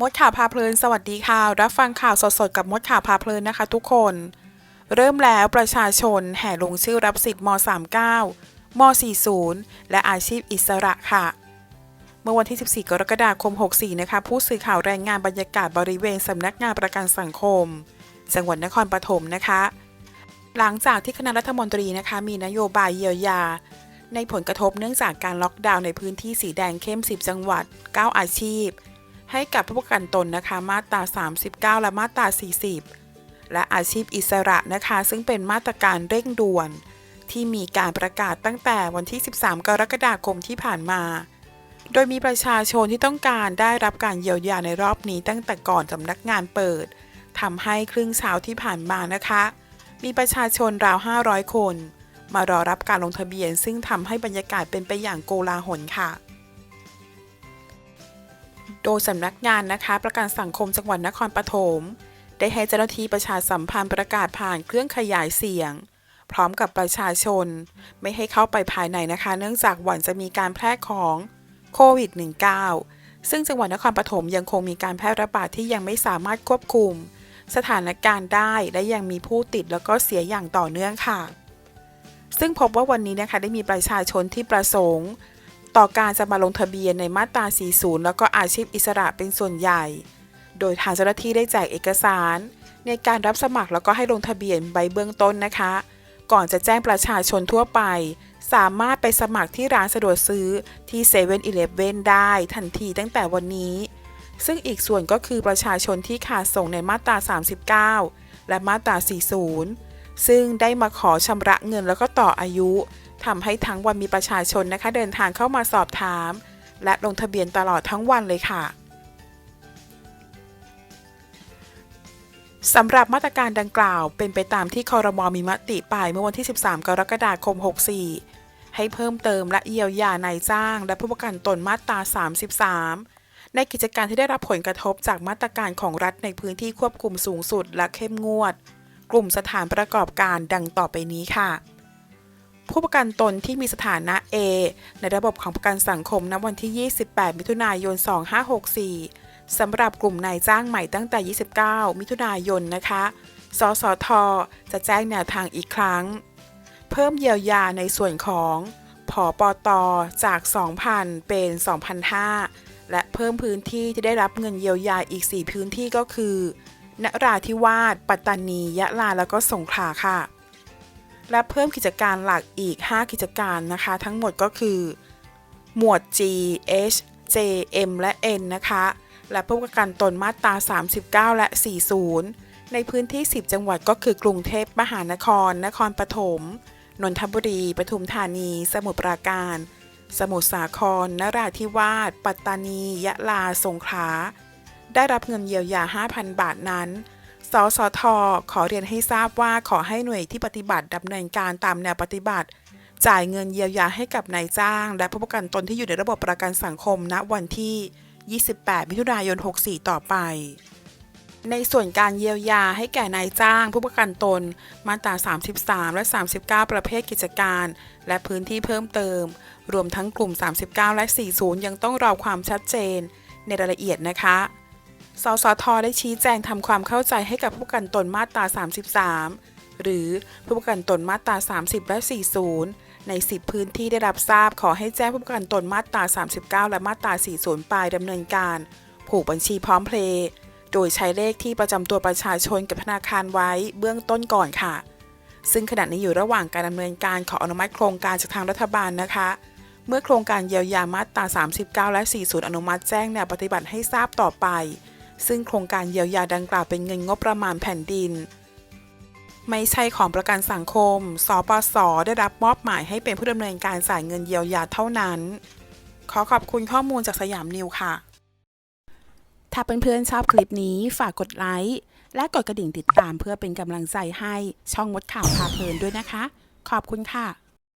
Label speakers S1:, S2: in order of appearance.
S1: มดข่าวพาเพลินสวัสดีค่ะ รับฟังข่าวสดๆกับมดข่าวพาเพลินนะคะทุกคน เริ่มแล้วประชาชนแห่ลงชื่อรับสิทธิ์ม 39 ม 40 และอาชีพอิสระค่ะ เมื่อวันที่ 14 กรกฎาคม 64 นะคะ ผู้สื่อข่าวรายงานบรรยากาศบริเวณสำนักงานประกันสังคม จังหวัดนครปฐมนะคะ หลังจากที่คณะรัฐมนตรีนะคะ มีนโยบายเยียวยา ในผลกระทบเนื่องจากการล็อกดาวน์ในพื้นที่สีแดงเข้ม 10 จังหวัด 9 อาชีพ ให้กับผู้ประกันตนนะคะมาตรา 39 และมาตรา 40 และอาชีพอิสระนะคะ ซึ่งเป็นมาตรการเร่งด่วน ที่มีการประกาศตั้งแต่วันที่ 13 กรกฎาคมที่ผ่านมา โดยมีประชาชนที่ต้องการได้รับการเยียวยาในรอบนี้ตั้งแต่ก่อนสำนักงานเปิดทำให้ครึ่งเช้าที่ผ่านมานะคะ มีประชาชนราว 500 คน มารอรับการลงทะเบียน ซึ่งทำให้บรรยากาศเป็นไปอย่างโกลาหลค่ะ โดยสำนักงานนะคะประกันสังคมจังหวัดนครปฐมได้ให้เจ้าหน้าที่ประชาสัมพันธ์ประกาศผ่านเครื่องขยายเสียง พร้อมกับประชาชน ไม่ให้เข้าไปภายในนะคะ เนื่องจากหวั่นจะมีการแพร่ของโควิด -19 ซึ่งจังหวัดนครปฐมยังคงมีการแพร่ระบาดที่ยังไม่สามารถควบคุม สถานการณ์ได้และยังมีผู้ติดแล้วก็เสียอย่างต่อเนื่องค่ะ ซึ่งพบว่าวันนี้นะคะได้มีประชาชนที่ประสงค์ ต่อการจะมาลงทะเบียนในมาตรา 40 แล้วก็อาชีพอิสระเป็นส่วนใหญ่ โดยทางเจ้าหน้าที่ได้แจกเอกสาร ในการรับสมัครแล้วก็ให้ลงทะเบียนใบเบื้องต้นนะคะ ก่อนจะแจ้งประชาชนทั่วไป สามารถไปสมัครที่ร้านสะดวกซื้อที่7 e เ e ่ e อได้ทันทีตั้งแต่วันนี้ ซึ่งอีกส่วนก็คือประชาชนที่ขาดส่งในมาตรา 39 และมาตรา 40 ซึ่งได้มาขอชำระเงินแล้วก็ต่ออายุ ทำให้ทั้งวันมีประชาชนนะคะ เดินทางเข้ามาสอบถาม และลงทะเบียนตลอดทั้งวันเลยค่ะสำหรับมาตรการดังกล่าวเป็นไปตามที่คอรมอมีมติไปเมื่อวันที่ 13 กรกฎาคม 64 ให้เพิ่มเติมและเยียวยานายจ้าง และผู้ประกันตนมาตรา 33 ในกิจการที่ได้รับผลกระทบจากมาตรการของรัฐในพื้นที่ควบคุมสูงสุดและเข้มงวด กลุ่มสถานประกอบการดังต่อไปนี้ค่ะ ผู้ประกันตนที่มีสถานะ A ในระบบของประกันสังคมณวันที่ 28 มิถุนายน 2564 สำหรับกลุ่มนายจ้างใหม่ตั้งแต่ 29 มิถุนายนนะคะ สสท จะแจ้งแนวทางอีกครั้ง เพิ่มเยียวยาในส่วนของผอปอตอจาก 2,000 เป็น 2,500 และเพิ่มพื้นที่ที่ได้รับเงินเยียวยาอีก 4 พื้นที่ก็คือนราธิวาส ปัตตานี ยะลา แล้วก็สงขลาค่ะ และเพิ่มกิจการหลักอีก 5 กิจการนะคะ ทั้งหมดก็คือ หมวด G H J M และ N นะคะ และผู้ประกันตนมาตรา 39 และ 40 ในพื้นที่ 10 จังหวัดก็คือกรุงเทพมหานคร นครปฐมนนทบุรี ปทุมธานี สมุทรปราการ สมุทรสาคร นราธิวาส ปัตตานี ยะลา สงขลา ได้รับเงินเยียวยา 5,000 บาทนั้น สสท ขอเรียนให้ทราบว่าขอให้หน่วยที่ปฏิบัติดำเนินการตามแนวปฏิบัติ จ่ายเงินเยียวยาให้กับนายจ้าง และผู้ประกันตนที่อยู่ในระบบประกันสังคมณวันที่ 28 มิถุนายน 64 ต่อไป ในส่วนการเยียวยาให้แก่นายจ้าง ผู้ประกันตน มาตรา 33 และ 39 ประเภทกิจการ และพื้นที่เพิ่มเติม รวมทั้งกลุ่ม 39 และ 40 ยังต้องรอความชัดเจน ในรายละเอียดนะคะ สสทได้ชี้แจงทำความเข้าใจให้กับผู้กันตนมาตรา 33 หรือผู้กันตนมาตรา 30 และ 40 ใน 10 พื้นที่ได้รับทราบขอให้แจ้งผู้กันตนมาตรา 39 และมาตรา 40 ไปดำเนินการ ผูกบัญชีพร้อมเพลย์โดยใช้เลขที่ประจำตัวประชาชนกับธนาคารไว้เบื้องต้นก่อนค่ะ ซึ่งขณะนี้อยู่ระหว่างการดำเนินการขออนุมัติโครงการจากทางรัฐบาลนะคะ เมื่อโครงการเยียวยามาตรา 39 และ 40 อนุมัติแจ้งแนวปฏิบัติให้ทราบต่อไป ซึ่งโครงการเยียวยาดังกล่าวเป็นเงินงบประมาณแผ่นดิน ไม่ใช่ของประกันสังคม สปส ได้รับมอบหมายให้เป็นผู้ดำเนินการจ่ายเงินเยียวยาเท่านั้น ขอขอบคุณข้อมูลจากสยามนิวค่ะ ถ้าเพื่อนๆชอบคลิปนี้ฝากกดไลค์และกดกระดิ่งติดตามเพื่อเป็นกำลังใจให้ช่องมดข่าวพาเพลินด้วยนะคะ ขอบคุณค่ะ